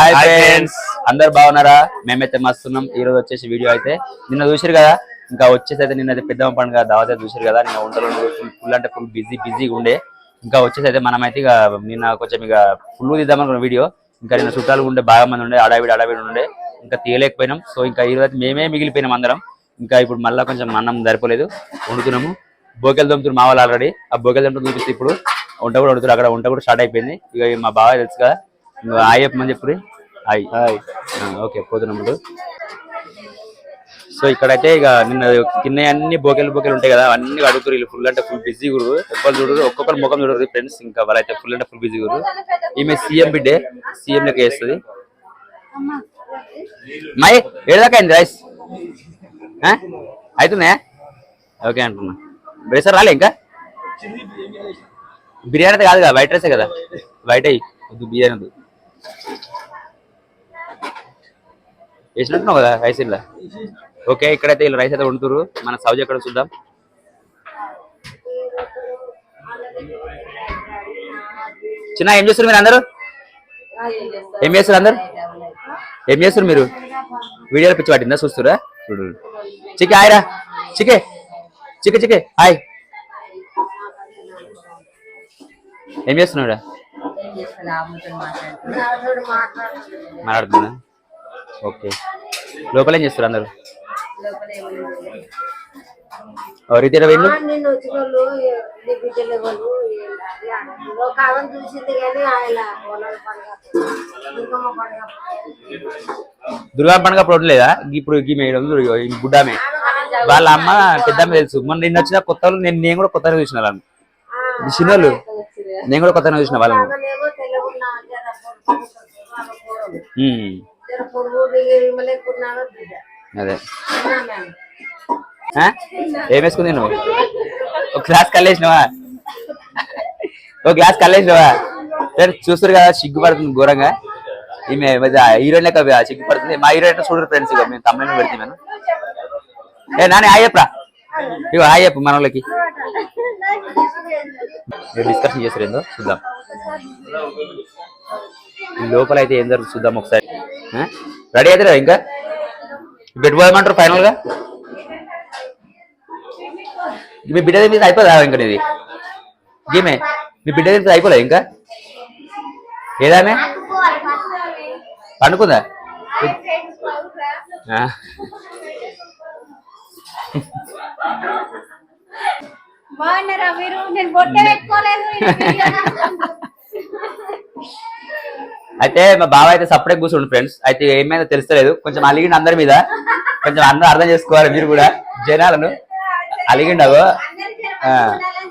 Hi friends అందరు బాగున్నారా? మేమైతే మస్తున్నాం. ఈ రోజు వచ్చేసి వీడియో అయితే. నిన్న చూసారు కదా? ఇంకా వచ్చేసి అయితే నిన్న పెద్దమ్మ పండుగ దావత్ చూసారు కదా? నిన్న వంటలు ఫుల్ ఫుల్ అంటే ఫుల్ బిజీ బిజీగా ఉండే. ఇంకా వచ్చేసి అయితే మనం అయితే ఇక నిన్న కొంచెం ఇక ఫుల్ తీద్దాం అనుకున్న వీడియో. ఇంకా నిన్న చుట్టాలు ఉండే బాగా మంది ఉండే ఆడావిడి ఆడావిడి ఉండే. ఇంకా తీయలేకపోయినాం. సో ఇంకా ఈ రోజు అయితే మేమే మిగిలిపోయినాం అందరం. ఇంకా ఇప్పుడు మళ్ళీ కొంచెం అన్నం సరిపోలేదు. వండుతున్నాము. బోకెలు దొమ్ముతున్నారు మా వాళ్ళు ఆల్రెడీ. ఆ బోకెలు దొమ్ముతున్న చూపిస్తే ఇప్పుడు వంట కూడా వండుతారు అక్కడ వంట కూడా స్టార్ట్ అయిపోయింది. ఇక మా బావ తెలుసు కదా. చెప్పమని చెప్పు హాయ్ హాయ్ ఓకే పోతున్నాం ఇప్పుడు సో ఇక్కడైతే ఇక నిన్న కింద అన్ని బోకెలు బోకెలు ఉంటాయి కదా అన్ని అడుగురు వీళ్ళు ఫుల్ అంటే ఫుల్ బిజీ గురు. ఎవ్వరు చూడరు ఒక్కొక్కరు ముఖం చూడరు ఫ్రెండ్స్ ఇంకా వాళ్ళైతే ఫుల్ అంటే ఫుల్ బిజీ గురు. ఈమె సీఎం బిడ్డే సీఎం లెక్క వేస్తుంది మై ఏదాకా అయింది రైస్? అవుతున్నాయా ఓకే అంటున్నా. బ్రేసర్ రాలే ఇంకా? బిర్యానీ అయితే కాదు కదా వైట్ రైసే కదా. వైట్ అయ్యి బిర్యానీ వేసినట్టున్నావు కదా రైస్ ఇలా ఓకే ఇక్కడైతే వీళ్ళు రైస్ అయితే వండుతురు మన సౌజ్ ఎక్కడ చూద్దాం. చిన్న ఏం చేస్తారు మీరు అందరూ? ఏం చేస్తారు అందరు? ఏం చేస్తారు మీరు? వీడియోలో పిచ్చి పట్టిందా? చూస్తురా చూడు. చికే హాయ్ రా. చికే చికే చికే హాయ్ ఏం చేస్తున్నాడు మాట్లాడుతున్నా ఓకే. లోపల ఏం చేస్తారు అందరు? రీతిలో వెళ్ళు నేను వచ్చిన వాళ్ళు నీ బిడ్డలు ఎవరు ఒక ఆమె చూసింది కానీ ఆయన పొలాల పండుగ దుర్గమ్మ పండుగ. దుర్గా పండుగ అప్పుడు లేదా ఇప్పుడు మేడం గుడ్డామే వాళ్ళ అమ్మ పెద్దమ్మ తెలుసు. మొన్న నిన్న వచ్చిన కొత్త వాళ్ళు నేను నేను కూడా కొత్తగా చూసిన వాళ్ళని. చిన్నోళ్ళు. నేను కూడా కొత్తగా చూసిన వాళ్ళని. అదే? ఏం వేసుకుంది నువ్వు ఒక గ్లాస్ కల్లేసినవా ఒక గ్లాస్ కల్లేసినవా సరే చూస్తారు కదా సిగ్గుపడుతుంది ఘోరంగా. ఈమె హీరోయిన్ లెక్క సిగ్గుపడుతుంది. మా హీరోయిన్ చూడరు ఫ్రెండ్స్ ఇక మేము తమ్ముళ్ళు పెడితే మేము. ఏ నాని ఇగో హాయ్ చెప్పు మన వాళ్ళకి డిస్కషన్ చేస్తారు ఏందో? చూద్దాం. లోపల అయితే ఏం జరుగుతుంది చూద్దాం ఒకసారి. రెడీ అయితే ఇంకా? పెట్టుకోదామంటారు ఫైనల్గా మీ బిడ్డ మీద అయిపోదా ఇంకా నీది? గేమే మీ బిడ్డ మీద అయిపోలే ఇంకా? ఏదామే? పండుకుందా? బాగున్నారా మీరు? నేను బొట్టే పెట్టుకోలేదు అయితే మా బావ అయితే సపరేట్ కూర్చుండు ఫ్రెండ్స్ అయితే ఏమైనా తెలుస్తలేదు. కొంచెం అలిగిండు అందరి మీద. కొంచెం అందరూ అర్థం చేసుకోవాలి మీరు కూడా జనాలను. అలిగిండవు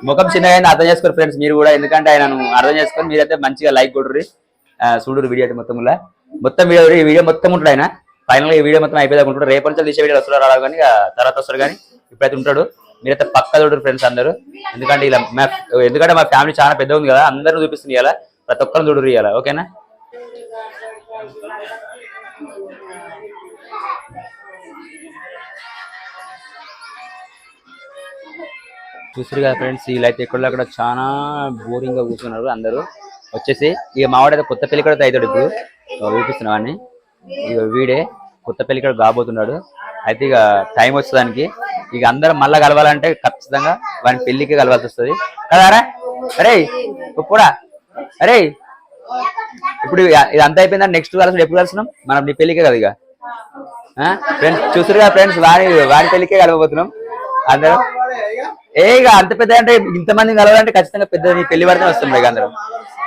ముఖం చిన్నగా అర్థం చేసుకోరు ఫ్రెండ్స్ మీరు కూడా. ఎందుకంటే ఆయనను అర్థం చేసుకొని మీరైతే మంచిగా లైక్ కొడుర్రి చూడరు వీడియో అయితే మొత్తం మొత్తం వీడియో ఈ వీడియో మొత్తం ఉంటాడు ఆయన. ఫైనల్ ఈ వీడియో మొత్తం అయిపోయింది ఉంటాడు. రేపటి నుంచి తీసే వీడియో వస్తున్నారు రావు కానీ తర్వాత వస్తారు కానీ ఇప్పుడైతే ఉంటాడు. మీరైతే పక్క చూడరు ఫ్రెండ్స్ అందరూ. ఎందుకంటే ఇలా మా ఎందుకంటే మా ఫ్యామిలీ చాలా పెద్ద ఉంది కదా అందరూ చూపిస్తుంది ఇలా. ప్రతి ఒక్కరిని చూడరు ఇలా ఓకేనా? చూసారు కదా ఫ్రెండ్స్ వీళ్ళైతే ఇక్కడ అక్కడ చాలా బోరింగ్గా కూర్చున్నారు అందరూ. వచ్చేసి ఇక మావాడైతే కొత్త పెళ్ళి కూడా అవుతాడు ఇప్పుడు. చూపిస్తున్నా ఇక వీడే కొత్త పెళ్ళి కూడా కాబోతున్నాడు. అయితే ఇక టైం వచ్చేదానికి ఇక అందరం మళ్ళీ కలవాలంటే ఖచ్చితంగా వాని పెళ్ళికి కలవాల్సి వస్తుంది. కదారా అరే? కూడా అరే ఇప్పుడు ఇక- ఇది అంతా అయిపోయిందా? నెక్స్ట్ కలిసి ఎప్పుడు కలిసినాం మనం నీ పెళ్ళికే కదా ఇక. ఫ్రెండ్స్ చూసారు కదా ఫ్రెండ్స్ వారి వారి పెళ్ళికే కలవబోతున్నాం. అందరం. ఏ ఇక అంత పెద్ద అంటే ఇంతమంది కలవాలంటే ఖచ్చితంగా పెద్ద నీ పెళ్ళి వరకే వస్తుంది ఇక అందరం.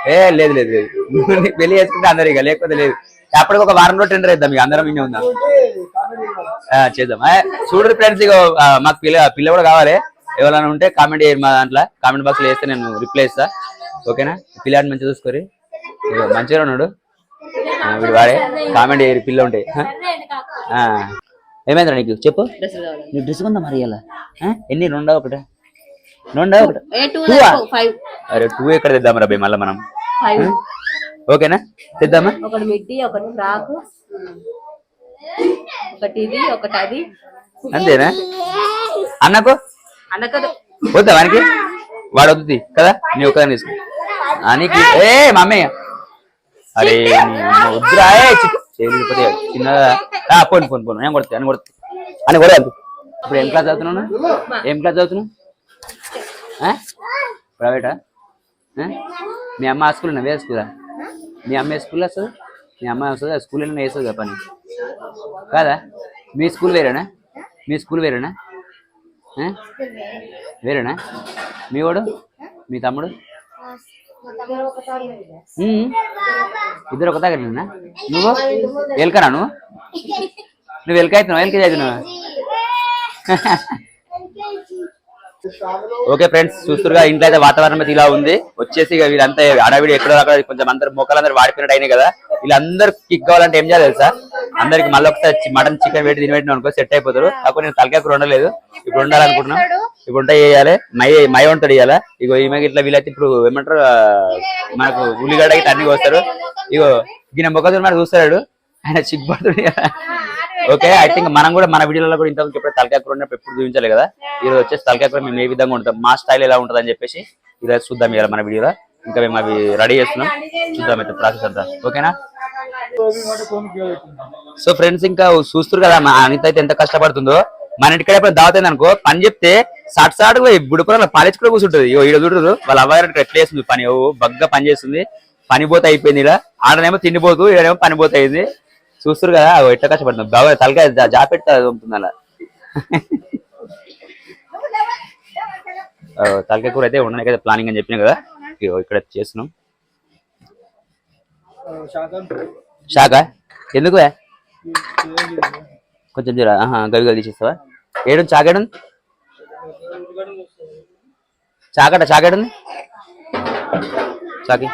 ఏ లేదు లేదు లేదు. పెళ్ళి చేసుకుంటే అందరు ఇక లేకపోతే లేదు. అప్పటికి ఒక వారం రోజు టెండర్ ఇద్దాం ఇక అందరం ఇన్నే ఉందాం. ఆ, చేద్దాం. చూడరు ఫ్రెండ్స్ ఇక మాకు పిల్ల పిల్ల కూడా కావాలి. ఎవరైనా ఉంటే కామెంట్ చేయండి మా దాంట్లో. కామెంట్ బాక్స్లో వేస్తే నేను రిప్లై ఇస్తా. ఓకేనా పిల్లాడిని మంచిగా చూసుకోరి. మంచిగా ఉన్నాడు. వీడు వాడే. కామెంట్ చేయరు పిల్ల ఉంటాయి ఆ. ఏమైందిరా నీకు? చెప్పు. నీకు డ్రెస్ ఉందా మరి ఇలా ఎన్ని? రెండా ఒకటా? రెండా ఒకటా? అరే టూ ఎక్కడ తెద్దాం రా మళ్ళీ మనం? ఓకేనా? తెద్దామా ఒకటి మిడ్డీ ఒకటి ఫ్రాక్ ఒకటి ఇది ఒకటి అది. అంతేనా? అన్నకు? అన్నకదు వద్దా వానికి? వాడు వద్దు కదా? నీ ఒక్కదాన్ని తీసుకో. నీకు ఏ మమ్మీ అరే వద్దురా ఏ, చేయలేకపోతే చిన్నగా. ఆ, పోను పోను పోను. నేను కొడుతా అని కొడుతా. అని కొడదు ఇప్పుడు ఏం క్లాస్ చదువుతున్నావు ఏం క్లాస్ చదువుతున్నావు? ప్రైవేటా? మీ అమ్మ ఆ స్కూల్ వే స్కూలా? మీ అమ్మ ఏ స్కూల్ వస్తుంది? మీ అమ్మ వస్తుంది? ఆ స్కూల్ వేస్తుంది కదా పని? కాదా? మీ స్కూల్ వేరేనా? మీ స్కూల్ వేరేనా? వేరేనా? మీ వాడు? మీ తమ్ముడు? ఇద్దరు ఒక దగ్గరేనా నువ్వు? ఎల్కరా నువ్వు? నువ్వు ఎల్క అవుతున్నావు ఎల్కే అవుతున్నావు ఓకే ఫ్రెండ్స్ చూస్తురుగా ఇంట్లో అయితే వాతావరణం అయితే ఇలా ఉంది. వచ్చేసి ఇక వీళ్ళంతా అడవిడి ఎక్కడో అక్కడ కొంచెం అందరు మొక్కలందరూ వాడిపోయినట్టు అయినాయి కదా. వీళ్ళందరూ కిక్ కావాలంటే ఏం చేయాలి తెలుసా? అందరికి మళ్ళీ ఒకసారి మటన్ చికెన్ పెట్టి తిని పెట్టిన అనుకో సెట్ అయిపోతారు. అప్పుడు నేను తలకాయ కూర ఉండలేదు ఇప్పుడు ఉండాలనుకుంటున్నాం ఇప్పుడు ఉంటే చేయాలి మై మై వంటడు ఇవ్వాలి ఇగో ఈమె ఇట్లా వీళ్ళైతే ఇప్పుడు ఏమంటారు మనకు ఉల్లిగడ్డ అన్ని వస్తారు ఇగో ఈయన మొక్కతో మరి చూస్తాడు. ఆయన చిక్కుపడుతుంది కదా ఓకే ఐ థింక్ మనం కూడా మన వీడియోలో కూడా ఇంతకు ఎప్పుడు తలకాయ కూర ఎప్పుడు చూపించాలి కదా? ఈ రోజు వచ్చేసి తలకాయ కూర మేము ఏ విధంగా ఉంటాం మా స్టైల్ ఎలా ఉంటుంది అని చెప్పేసి ఈరోజు చూద్దాం ఇవాళ మన వీడియోలో. ఇంకా మేము అవి రెడీ చేస్తున్నాం. చూద్దాం అయితే ప్రాసెస్ అంతా. ఓకేనా? సో ఫ్రెండ్స్ ఇంకా చూస్తారు కదా మా అనిత అయితే ఎంత కష్టపడుతుందో. మన ఇంటికాడ ఎప్పుడు దావతుంది అనుకో పని చెప్తే సాట్ సాట్ బుడుకుల పాలేజ్ కూడా కూర్చుంటుంది. ఈడ చూడరు వాళ్ళ అవ్వగారు ఎట్లా చేస్తుంది పని? ఓ బగ్గా పని చేస్తుంది. పని పోతే అయిపోయింది ఇలా ఆడనేమో తిండిపోతూ ఈడనేమో పని పోతే అయింది చూస్తారు కదా ఎట్లా కష్టపడుతుంది బాగా తలకాయ జా- జాపెట్టి ఉంటుంది అలా. తలకాయ కూర అయితే ఉండడానికి అయితే ప్లానింగ్ అని చెప్పిన కదా. ఇక్కడ చేస్తున్నాం. షాకా? ఎందుకు కొంచెం జర గవి గవి తీసేస్తావా? ఏడు చాకేడు చాకట చాకేడు చాకి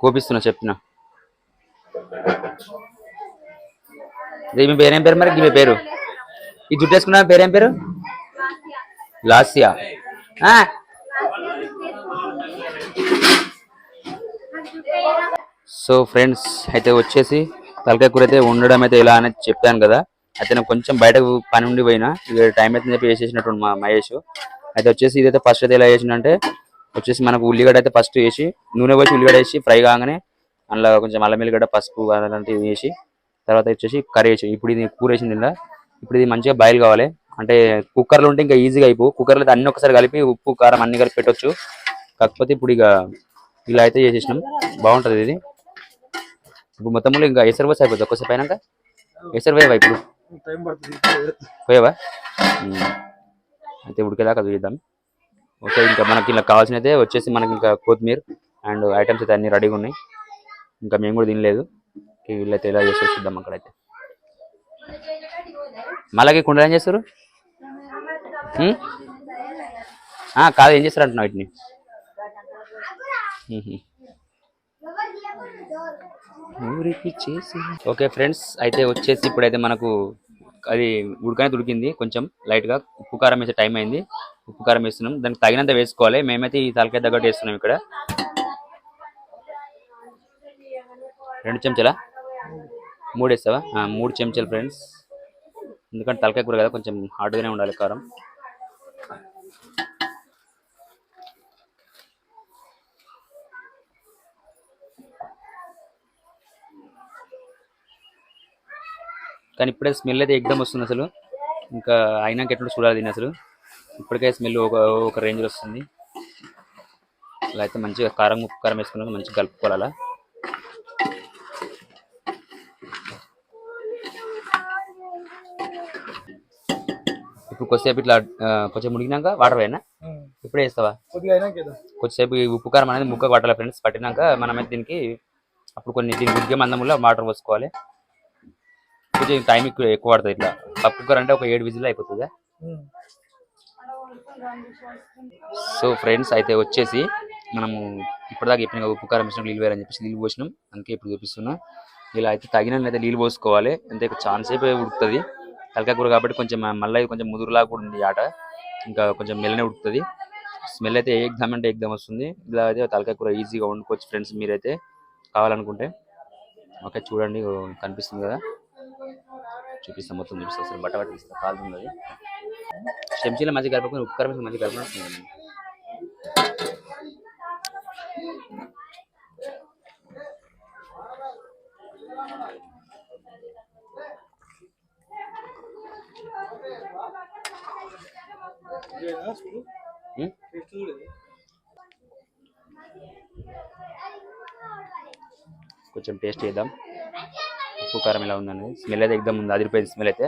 కోపిస్తున్నా చెప్తున్నా ఇది మీ పేరేం పేరు మరి? మీ పేరు? ఈ జుట్టు వేసుకున్న పేరేం పేరు? లాస్యా. ఆ, సో ఫ్రెండ్స్ అయితే వచ్చేసి తలకాయ కూర అయితే ఉండడం అయితే ఇలా అనేది చెప్పాను కదా. అయితే నేను కొంచెం బయటకు పని ఉండి పోయినా టైం అయితే చెప్పి వేసేసినట్టు మా మహేష్. అయితే వచ్చేసి ఇదైతే ఫస్ట్ అయితే ఎలా చేసిందంటే వచ్చేసి మనకు ఉల్లిగడ్డ అయితే ఫస్ట్ వేసి నూనె పోసి ఉల్లిగడ్డ వేసి ఫ్రై కాగానే అందులో కొంచెం అల్లం ఎల్లిగడ్డ పసుపు అలాంటివి వేసి తర్వాత వచ్చేసి కర్రీ వేసి ఇప్పుడు ఇది కూర వేసింది ఇలా ఇప్పుడు ఇది మంచిగా బాయిల్ కావాలి. అంటే కుక్కర్లో ఉంటే ఇంకా ఈజీగా అయిపో కుక్కర్లో అయితే అన్ని ఒకసారి కలిపి ఉప్పు కారం అన్ని కలిపి పెట్టొచ్చు. కాకపోతే ఇప్పుడు ఇక ఇలా అయితే చేసేసినాం. బాగుంటది ఇది. ఇప్పుడు మొత్తంలో ఇంకా ఎసరు పోసి అయిపోతుంది ఒక్కసేపు అయినాక ఎసరు పోయేవా ఇప్పుడు? పోయావా. అయితే ఉడికేదాకా చూద్దాం. ఓకే ఇంకా మనకి ఇలా కావాల్సిన అయితే వచ్చేసి మనకి ఇంకా కొత్తిమీర అండ్ ఐటమ్స్ అయితే అన్ని రెడీగా ఉన్నాయి. ఇంకా మేము కూడా తినలేదు. వీళ్ళైతే ఇలా చేస్తారు చూద్దాం అక్కడైతే. మళ్ళీ కుండలు ఏం చేస్తారు? కాదు ఏం చేస్తారు అంటున్నావు వీటిని? ఊరికి చేసి. ఓకే ఫ్రెండ్స్ అయితే వచ్చేసి ఇప్పుడైతే మనకు అది ఉడకనే ఉడికింది కొంచెం లైట్గా. ఉప్పు కారం వేసే టైం అయింది. ఉప్పు కారం వేస్తున్నాం. దానికి తగినంత వేసుకోవాలి. మేమైతే ఈ తలకాయ తగ్గట్టు వేస్తున్నాం ఇక్కడ. రెండు చెంచాలా? మూడు వేస్తావా? మూడు చెంచాలు ఫ్రెండ్స్. ఎందుకంటే తలకాయ కూర కదా కొంచెం హార్డ్గానే ఉండాలి కారం. కానీ ఇప్పుడే స్మెల్ అయితే ఎగ్దమ్ వస్తుంది అసలు. ఇంకా అయినాక ఎట్లా చూడాలి దీన్ని అసలు. ఇప్పటికే స్మెల్ ఒక ఒక రేంజ్లో వస్తుంది. అలా అయితే మంచిగా కారం ఉప్పు కారం వేసుకున్నాక మంచిగా కలుపుకోవాలి. అలా ఇప్పుడు కొద్దిసేపు ఇట్లా కొంచెం ముడిగినాక వాటర్ వేయనా ఇప్పుడే వేస్తావా? కొద్దిసేపు ఉప్పు కారం అనేది ముక్క పట్టాలి ఫ్రెండ్స్ పట్టినాక మనమైతే దీనికి అప్పుడు కొన్ని దీనికి ఉడికే మందంలో వాటర్ పోసుకోవాలి. కొంచెం టైం ఎక్కువ ఎక్కువ పడుతుంది ఇట్లా. పప్పు కూర అంటే ఒక ఏడు విజిల్ అయిపోతుందా సో ఫ్రెండ్స్ అయితే వచ్చేసి మనము ఇప్పటిదాకా చెప్పిన కదా, ఉప్పు కారం నీళ్ళు వేయాలని చెప్పేసి నీళ్ళు పోసినాం. అందుకే ఇప్పుడు చూపిస్తున్నా. ఇలా అయితే తగినట్లు అయితే నీళ్ళు పోసుకోవాలి. అంతే చాలా సేపు ఉడుకుతుంది. తలకాయ కూర కాబట్టి కొంచెం మళ్ళీ కొంచెం ముదురులాగా కూడా ఉంది ఆట. ఇంకా కొంచెం మెల్లనే ఉడుకుతుంది. స్మెల్ అయితే ఏకదమ్ అంటే ఏకదమ్ వస్తుంది. ఇలా అయితే తలకాయ కూర ఈజీగా వండుకోవచ్చు ఫ్రెండ్స్ మీరైతే కావాలనుకుంటే. ఓకే చూడండి కనిపిస్తుంది కదా. చూపిస్తాం మొత్తం చూపిస్తాం అసలు బట్ట పట్టిస్తాం కాలుతుంది చెంచీల మంచి కలుపుకొని ఉక్కర మీద మంచి కలుపుకొని కొంచెం టేస్ట్ చేద్దాం. ఉప్పు కారం ఎలా ఉందనేది. స్మెల్ అయితే ఎగ్దాం ఉంది అదిరిపోయింది స్మెల్ అయితే.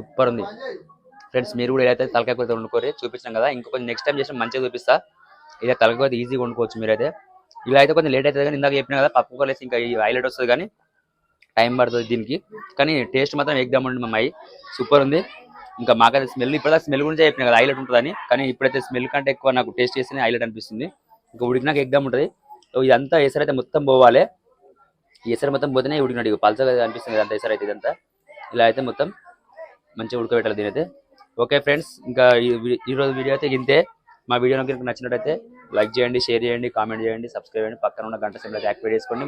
సూపర్ ఉంది. ఫ్రెండ్స్ మీరు కూడా ఏదైతే తలకాయ కూర వండుకోరు చూపించాం కదా ఇంకొక నెక్స్ట్ టైం చేసిన మంచిగా చూపిస్తా. ఇలా తలకాయ కూర ఈజీగా వండుకోవచ్చు మీరైతే. ఇలా అయితే కొంచెం లేట్ అవుతుంది కానీ ఇందాక చెప్పిన కదా పప్పు కూర ఇంకా ఈ హైలైట్ వస్తుంది కానీ టైం పడుతుంది దీనికి. కానీ టేస్ట్ మాత్రం ఎగ్దాం ఉండి మా అమ్మాయి. సూపర్ ఉంది. ఇంకా మాకైతే స్మెల్ ఇప్పుడు స్మెల్ గురించి చెప్పిన కదా హైలైట్ ఉంటుందని. కానీ ఇప్పుడైతే స్మెల్ కంటే ఎక్కువ నాకు టేస్ట్ చేస్తేనే హైలైట్ అనిపిస్తుంది. ఇంకా ఉడికినాక ఎగ్దాం ఉంటుంది. ఇదంతా ఎసరు అయితే మొత్తం పోవాలి. ఎసరు మొత్తం పోతేనే ఉడికినట్టు పల్చగా అనిపిస్తుంది అంత ఎసరు అయితే ఇదంతా. ఇలా అయితే మొత్తం మంచిగా ఉడకబెట్టాలి దీనైతే. అయితే ఓకే ఫ్రెండ్స్ ఇంకా ఈ రోజు వీడియో అయితే ఇంతే. మా వీడియో కనుక నచ్చినట్టయితే లైక్ చేయండి షేర్ చేయండి కామెంట్ చేయండి సబ్స్క్రైబ్ చేయండి. పక్కన ఉన్న గంట సింబల్ యాక్టివేట్ చేసుకోండి.